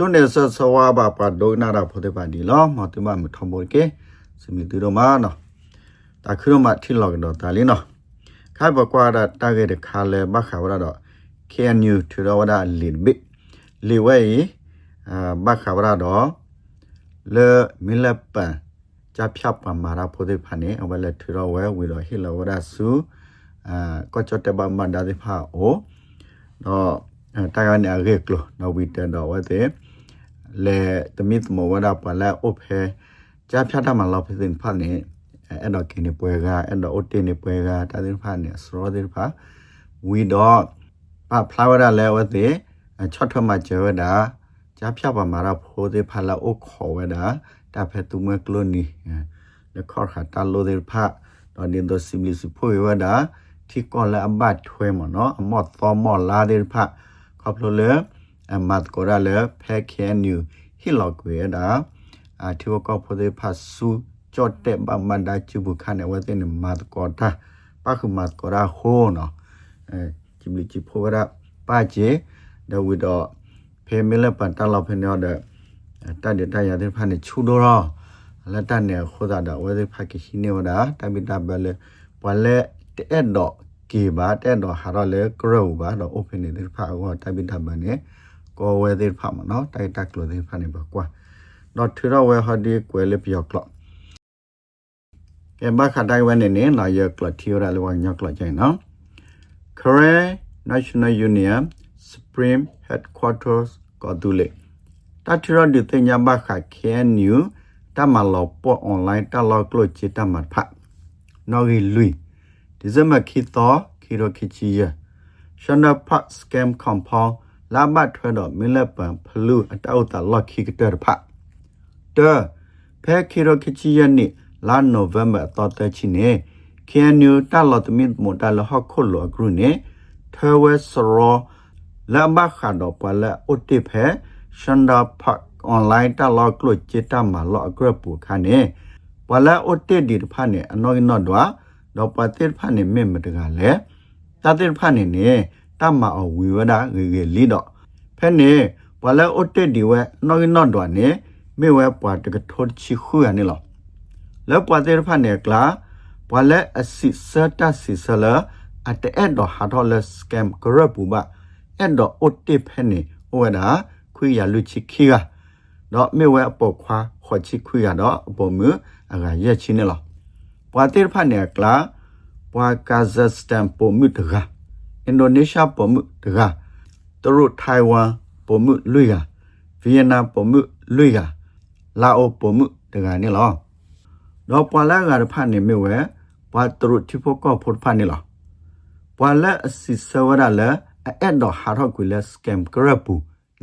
ချုံနေဆဆဝါဘာပါဒိုနာရာဖိုတေပါဒီလောမတူမမထမောကေစမီတူတော့မနော်တာခရမထီလောကတော့တာလင်းနော်ခိုင်ဘကွာတာတာခဲ့တဲ့ခါလဲဘခါဝရတော့ KNU ထူတော့ဝဒလီဘစ်လီဝဲအာဘခါဝရတော့လေမီလပန်ကြဖြတ်ပါမာရာဖိုတေဖာနေအဝလဲထူတော့ဝဲဝီတော့ဟီလောဝဒဆူအာကောချတ်တဘမန်ဒါဒီဖာအိုတော့တာကန်ရရေကလောနော်ဝီတန်တော့ဝတဲ့ လေတမစ်မောဝဒပလာအိုဖဲကြဖြတ်တာမလောက်ဖြစ်ဖာနေအဲ့တော့ကင်းနေပွဲကအဲ့တော့အိုတင်နေပွဲကတာဒီဖာနေစရောဒီဖာဝီတော့ပဖလာဝဒလဲဝတဲ့ချော့ထမကျဝဒါကြဖြတ်ပါမာရာဖိုးတဲ့ဖာလာအိုခေါ်ဝဒါတာဖဲသူမကလိုနီလေခေါ်ခတာလိုတဲ့ဖာတော့ဒီတော့စီမီစဖိုးဝဒါที่ก่อนและอับบัดถวยหมอเนาะหมอดตอหมอลาเดพะขอบเลย အမတ်ကိုရလေဖဲခဲနျူဟီလောက်ကွေဒါအတီဝကောဖိုဒေဖာဆူချော့တဲ့ဘမန်ဒါချဘူခနဲ့ဝတဲ့နမတ်ကောတာပါခုမတ်ကောရာဟိုနော်အဲဂျီမလီချီဖိုရာပါချေဒဝီတော့ဖေမီလပန်တလောက်ဖနေတော့တတ်တဲ့တရတဲ့ဖာနေချူတော့လက်တနဲ့ခိုးတာတော့ဝတဲ့ဖာကရှိနေဝတာတပိတဘလေဘလေတဲ့တော့ကေဘာတဲ့တော့ဟာတော့လေကရောဘာတော့ open နေတဲ့ဖာကောတပိတဘနဲ့ ကိုဝဲသေးဖာမနော်တိုက်တက်လို့သေးဖာနေပါကွာတော့ထရဝဲဟာဒီကွယ်လေပြောက်ကလောကဲဘာခတိုင်းဝဲနေနေလာရကလထီရလဝညကလချိုင်နော် Korea National Union Supreme Headquarters ကိုဒူလေတထရဒီတင်ညာဘခခဲနျူတမလောပေါ် online တလောကလချီတမဖတ်နော်ဂီလူဒီဇမခီတော့ခီရိုခီချီယရှန်နဖတ်စကမ်ကွန်ပေါင်း လာဘတ်ထွဲတော့မင်းလက်ပံဖလူအတောက်တာလော့ခီကတဲ့ဖတ်တဲဖဲခီရိုခီချီယနိလာနိုဗ ెంబర్ တော့တဲ့ချီနေကန်နျူတလော့တမစ်မွန်တလဟခုလောဂရုနေထဲဝဲစရောလာဘခါတော့ပလာအိုတိဖဲရှန်ဒါဖတ်အွန်လိုင်းတလော့ကလုချီတမလော့အဂရပူခါနေပလာအိုတိဒီဖာနေအနော်နော်တော့တော့ပတိဖာနေမေမတကလည်းတတိဖာနေနေ တမအဝီဝဒငေငေလီတော့ဖဲနေဘလာအိုတေဒီဝဲနော်နော်တော့နေမေဝဲပွားတကထောချီခူရနေလောလောပွားတေဖာနေကလာဘလာအစစ်စတာစီဆလာအတဲ့တော့ဟာတော့လက်စကမ်ကရပူပါအဲ့တော့အိုတေဖဲနေဝဲတာခွေရလူချီခီကတော့မေဝဲအပေါ်ခွာခေါ်ချီခွေရတော့အပေါ်မူအကရက်ချင်းနေလောပွားတေဖာနေကလာပွာကာဇက်စတန်ပေါ်မှုတကား အင်ဒိုနီးရှားပေါ်မှုတကားသူတို့ထိုင်ဝမ်ပေါ်မှုလွေကဗီယက်နမ်ပေါ်မှုလွေကလာအိုပေါ်မှုတကားနေလောတော့ပွာလာကရဖာနေမြဝဲပွာသူတို့တိဖို့ကောဖို့ဖာနေလောပွာလာအစီဆဝရလာအဲ့တော့ဟာတော့ကွေလစကမ်ကရပူ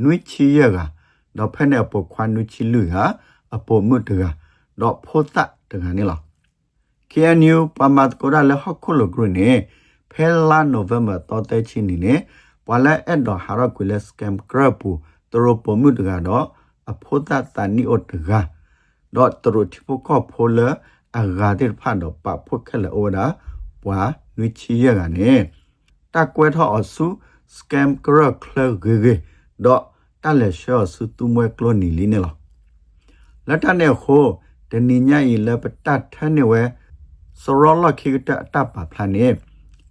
နွိချီရကတော့ဖက်နေပေါ်ခွာနွိချီလူဟာအပေါ်မှုတကားတော့ဖို့တတကားနေလော KNU ပမတ်ကိုရလဟခုလဂရနေ ဖဲလာနိုဗ ెంబర్ တော့တဲ့ချင်းနေနေဘဝလာအဲ့တော့ဟာရကွေလစကမ်ကရပူသူတို့ပုံမှုတကတော့အဖို့တတန်နီအိုတကတော့သူတို့တိဖို့ကောဖိုလအဂါတဲ့ဖတ်တော့ပဖို့ခက်လေအိုဒါဘွာနွေချီရကနေတကွဲထောအဆူစကမ်ကရကလဂေဂေတော့တလက်ရှောဆူတူမွဲကလိုနီလီနေလောလက်တနဲ့ခိုတနိညာဤလပတတ်ထနေဝဲစရောလခိကတတပ်ပါဖလာနေ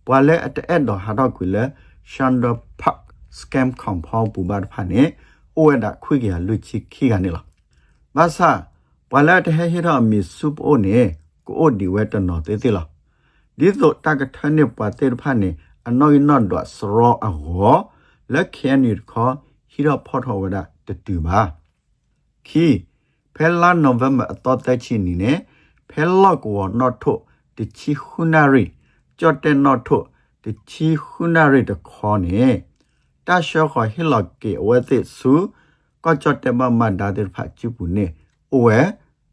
ပွာလဲအတဲ့တော့ဟာတော့ကွေလဲရှန်ဒဖတ်စကမ်ကွန်ဖောင်းပူဘတ်ဖာနေအိုဝဒခွေကလူချီခိကနေလားဘာသာပွာလဲတဲ့ဟဲဟရမီဆုပ်အိုနေကိုအိုဒီဝဲတနော်တေးသေးလားဒီတော့တကထနေပွာတေဖာနေအနော်ယနော်တော့စရောအဟောလက်ခဲနီခေါ်ဟီရဖော်ထောဝဒတတူပါခီဖဲလာနိုဗ ెంబర్ အတော့တဲ့ချင်းနေနေဖဲလောက်ကောနော်ထုတ်တချီခုနာရီ ကြော့တဲ့နော်ထုတ်တချီခုနာရီတခေါ်နေတရှောခဟီလောက်ကေဝဲသစ်စုကောကြော့တဲ့မမဒါတဲ့ဖတ်ချပူနေအိုဝဲ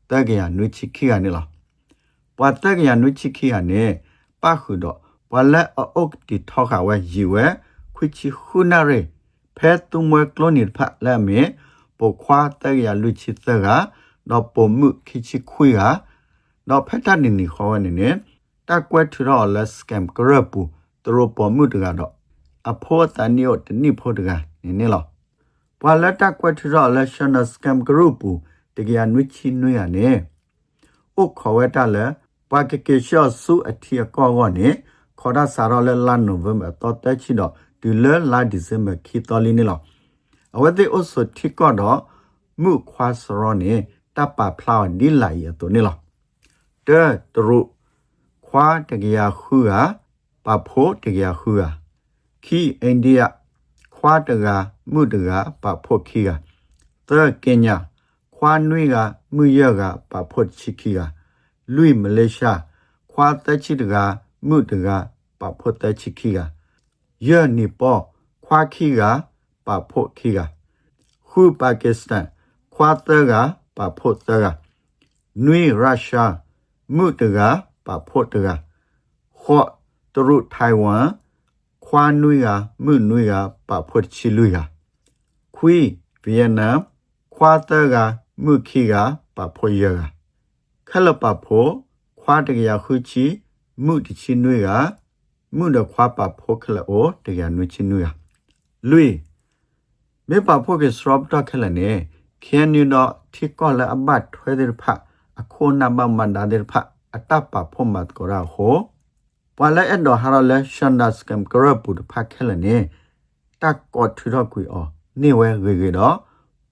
တကရနွချီခိရနေလားပွာတကရနွချီခိရနေပခုတော့ဘလက်အုတ်တီထောခဝဲရီဝဲခွချီခုနာရီဖဲတုံမွဲကလိုနီဖတ်လဲမေပုခွာတကရလူချီသကတော့ပုံမှုခိချီခွေကတော့ဖက်တနေနေခေါ်နေနေ တက်ကွက်ထရောလက်စကမ်ကရပူသူတို့ပုံမှုတကတော့အဖို့တန်နီယိုတနိဖို့တကနေနေလောပပွာလက်တက်ကွက်ထရလက်ရှနစကမ်ဂရုပူတကယ်နွိချီနွိရနေဥခေါ်ဝဲတလဲပွာကကေရှောဆူအထီကောကောနေခေါ်တာစာရလဲလာနိုဗမ်ဘာတော့တက်ချီတော့ဒီလဲလာဒီဇင်ဘာခီတော်လီနေလောအဝဲတဲ့အဆတ်တီကောတော့မှုခွာစရောနေတပ်ပါဖလာဒီလာရတော့နေလောတဲတရု ခွာတကယ်ခူဟာပဖို့တကယ်ခူဟာခီအိန္ဒိယခွာတကမှုတကပဖို့ခီဟာသကင်ညာခွာနွေကမှုရကပဖို့ချီခီဟာလွိမလေးရှားခွာတက်ချီတကမှုတကပဖို့တက်ချီခီဟာယောနီပေါ်ခွာခီကပဖို့ခီဟာခုပါကစ္စတန်ခွာတကပဖို့တကနွေရုရှားမှုတက ပဖို့တကခော့တရုထိုင်ဝမ်ခွာနွေကမှုနွေကပဖို့ချီလူကခွီဗီယက်နမ်ခွာတကမှုခီကပဖို့ရကခလပဖို့ခွာတကရခုချီမှုတချီနွေကမှုတခွာပဖို့ခလအိုတကရနွေချီနွေကလွေမေပဖို့ကစရော့တော့ခလနေခဲနူတော့ထိကောလအဘတ်ထွဲတဲ့ဖအခုနမမန္ဒတဲ့ဖ အတပ်ပဖို့မတ်ကောရာဟိုပွာလဲအဲ့တော့ဟာရလဲရှန်ဒတ်စကမ်ကရပူတဖခဲလနေတက်ကောထူတော့ကွေအောနေဝဲရေရေတော့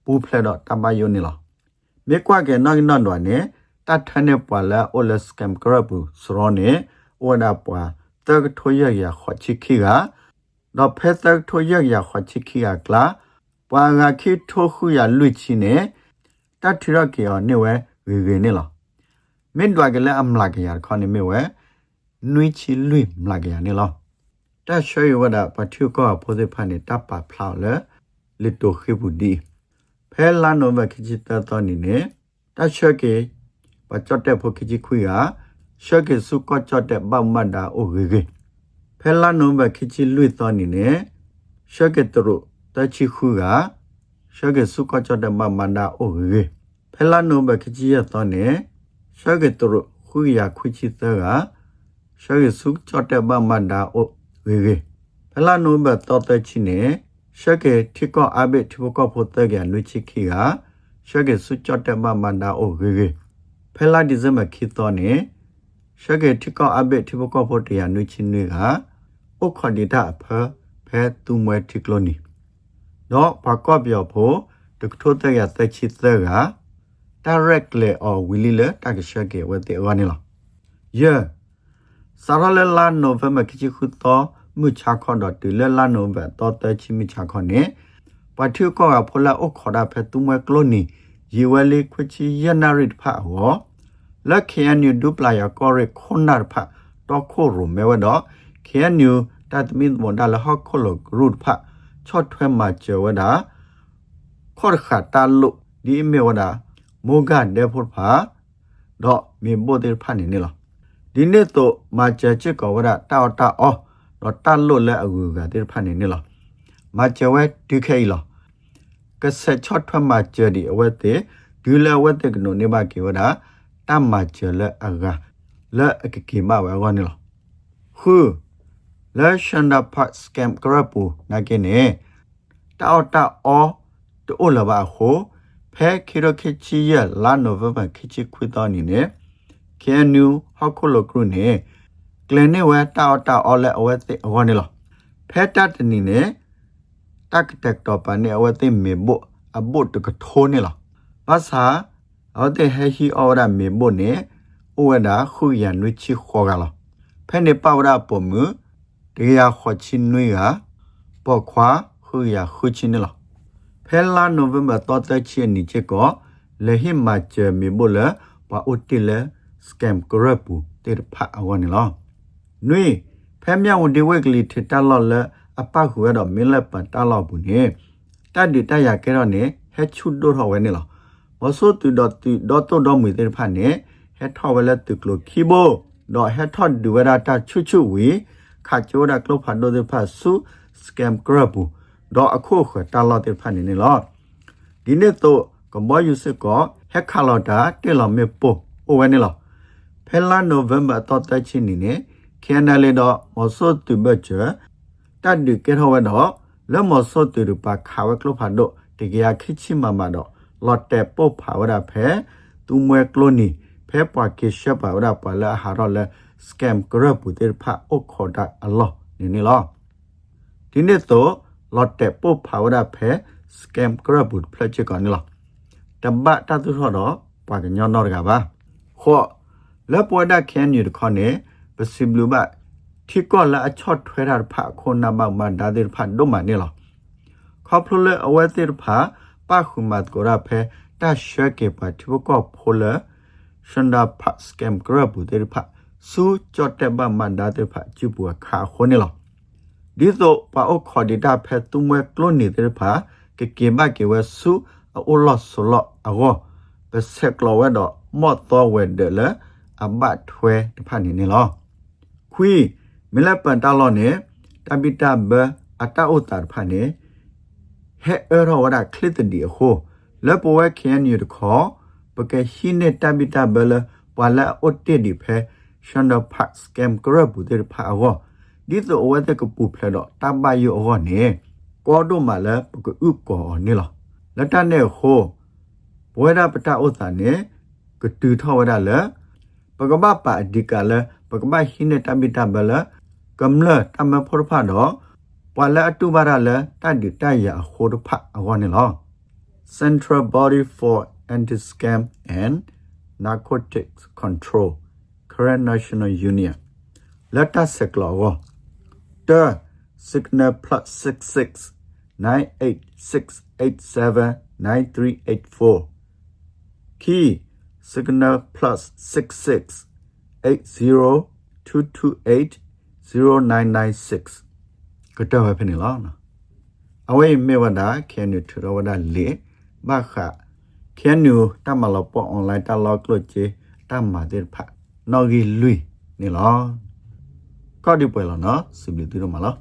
ပူဖလက်တော့တမယုံနေလားမေကွာကေနော်နော်တော့နေတတ်ထနေပွာလဲအိုလစကမ်ကရပူစရောနေဝဒပွာတက်ထွေရရခေါချီခီကတော့ဖက်တက်ထွေရရခေါချီခီကကလာပွာငါခိထိုခုရလွချီနေတတ်ထရကေောနေဝဲရေရေနေလား မင်းတို့ကလည်းအမလာကရခေါနေမေဝဲနွေချီလွိမလာကရနေလားတဆွေဝဒပထုကောဖိုဒီဖာနေတပ်ပါဖလောက်လေလီတိုခိဘူးဒီဖဲလာနိုဘခချီတတော်နေနေတဆွေကေပချတ်တဲ့ဖိုခချီခွေဟာရှေကေစုကောချတ်တဲ့ဘမတ်တာအိုရေရေဖဲလာနိုဘခချီလွိတော်နေနေရှေကေတရုတချီခုကရှေကေစုကောချတ်တဲ့ဘမတ်တာအိုရေရေဖဲလာနိုဘခချီရတော်နေ ရှေကေတရုခွေရခွေချီတဲ့ကရှေကေစုချတ်တဲ့ဘမတ်တာအိုဝေဝေဖလာနိုဘတော်တဲ့ချင်းနေရှက်ကေထိကောအဘိထိဘကောဖို့တဲ့ကနွေချီခီကရှက်ကေစုချတ်တဲ့မမန္တာအိုဝေဝေဖလာဒီဇမခီတော်နေရှက်ကေထိကောအဘိထိဘကောဖို့တဲ့နွေချီနွေကဥခဒီတာဖဖဲတူမွဲထိကလိုနီတော့ဘာကောပြောဖို့တ ကထိုတဲ့ရတဲ့ချီတဲ့က directly or willy le တကရှက်ကေဝတဲ့ဝါနေလား yeah စရလလာနိုဗမခချီခုတော့မြချခေါ်တော့တူလလာနိုဗတော့တချီမြချခေါ်နေပထုကောကဖလာအခေါ်တာဖဲတူမကလိုနီယေဝလေးခွချီယနာရစ်ဖာဟောလက်ခေနူဒူပလာယာကောရခွန်နာဖာတော့ခိုရမဲဝတော့ခေနူတတ်မင်းမွန်ဒါလဟခေါလရုတ်ဖာချော့ထွဲ မှာကျဝဒါခေါ်ခတာလုဒီမေဝဒါမိုဂဒေဖို့ဖာတော့မေဘိုဒေဖာနေနေလားဒီနေ့တော့မာချာချစ်ကောဝရတာတာအောတော့တတ်လို့လဲအကူကတိဖတ်နေနေလားမာချဝဲဒီခဲလားကဆက်ချော့ထွက်မာချဒီအဝဲတဲ့ဒီလဲဝဲတဲ့ကနိုနေပါကေဝဒတမ္မာချလဲအကလဲအကကေမဝဲကောနေလားဟူလဲရှန်ဒဖတ်စကမ်ကရပူနာကေနေတာတာအောတိုလဘာခို ဖဲခိရခိချီရလာနိုဗဘာခိချီခွေတော်နေနေကေနူဟခုလကရုနေကလနေဝတာတာအော်လက်အဝဲသိအဝနေလောဖဲတတ်တနီနေတက်တက်တော့ပနေအဝဲသိမေဘအဘတ်တကထိုးနေလောဘာသာအော်တဲ့ဟဟီအော်ရမေဘနေဥဝဒါခုရနွေချီခေါ်ကလောဖဲနေပဝရပုံမူတရားခေါ်ချင်းနွေကပေါ်ခွာခုရခုချင်းနေလော ဖဲလာနိုဗ ెంబర్ တော့တဲ့ချင်းနီချေကောလေဟိမချေမေဘလဘာဥတီလေ scam corrupt တေဖာအဝနေလောနွေဖဲမြောင်ဒီဝက်ကလေးထတလော်လအပခုရတော့မင်းလက်ပန်တလော်ဘူးနေတတ်ဒီတရကဲတော့နေဟဲချူဒိုထော်ဝဲနေလောမဆိုတူဒတူဒေါ်တိုဒေါ်မီတေဖာနေဟဲထော်ဝဲလက်တူကလိုခီဘိုတော့ဟဲထော်ဒီဝရတာချွချွဝီခါချိုဒါကလိုဖာဒိုတေဖာဆူ scam corrupt တော့အခုခတလော်တေဖာနေနေလောဒီနေ့တော့ကမ္ဘာယူစစ်ကဟက်ခါလော်တာတေလော်မေပိုအိုဝဲနေလောဖဲလာနိုဗ ెంబర్ တော့တချင်းနေနေခဲနလေတော့မစောတူဘချတတ်ဒီကေဟဝတော့လမစောတူပါခါဝကလဖာတော့တကယ်ခိချိမမတော့လော်တက်ပုတ်ဖာဝရဖဲသူမွဲကလိုနီဖဲပွားကေရှပ်ပါဝရပါလာဟာရောလဲစကမ်ဂရပူတေဖာအိုခေါ်ဒအလောနေနေလောဒီနေ့တော့ လော်เตปพาวดาเพสแกมกระบุดพระเจ้าก่อนนี่หรอตบะตาตุทอดอปากันย้อนนอดกับว่าข้อแล้วปวดาแค้นอยู่ข้อนี้ปสิบลูบะที่ก้อนละชอดเวราพระคนนาบังบันดาดิรพันดุมานี่หรอขอพลุเลอเวติรพาป้าคุมัดกราเพตาเชเกปะที่พวกก็พลชนดาพระสแกมกระบุดเดรพะสู้จอดแต่บังบันดาดิรพะจิบัวขาคนนี่หรอ ဒီတော့ပါအိုခေါ်ဒီတာဖဲတုံးဝဲကလုံးနေတဲ့ဖာကေကေဘကေဝဲဆူအိုလော့ဆိုလော့အောပစက်ကလောဝဲတော့မော့တော်ဝဲတယ်လေအဘတ်ထွဲတဖာနေနေလောခွီမလပန်တာလောနေတပိတဘအတာဥတာဖာနေဟဲအရောဝဒခလစ်တီဟိုလပဝဲခဲနီရခေါ်ပကဟိနေတပိတဘလပလာအိုတေဒီဖဲရှန်ဒဖတ်စကမ်ကရဘူတေဖာအော ဒီဆိုအဝဲတကပူဖလဲတော့တဘယအောနေကောဒိုမလာပကဥကောနေလားလက်တနဲ့ဟိုဘဝဒပတာဥတာနေကတူထောဝဒလဲပကမပါအဒီကလဲပကမဟိနေတပိတဘလကမ္လတမဖောဖာတော့ပဝလာတူဘာရလဲတတ်ဒီတရဟိုဒဖအောနေလား Central Body for Anti-Scam and Narcotics Control Current National Union လက်တဆက်ကလော တ signal plus 66 98687 9384 key signal plus 66 80228 0996ကတော့ပဲဖြစ်နေလားနော်အဝေးမေဝဒခဲနူထရဝဒလေဘခခဲနူတမလပေါ် online တလောက်ကလချေတမတဲ့ဖနော်ဂီလူနေလား ကောက်ဒီပွဲလားနော်စီဘလီတူတော့မလား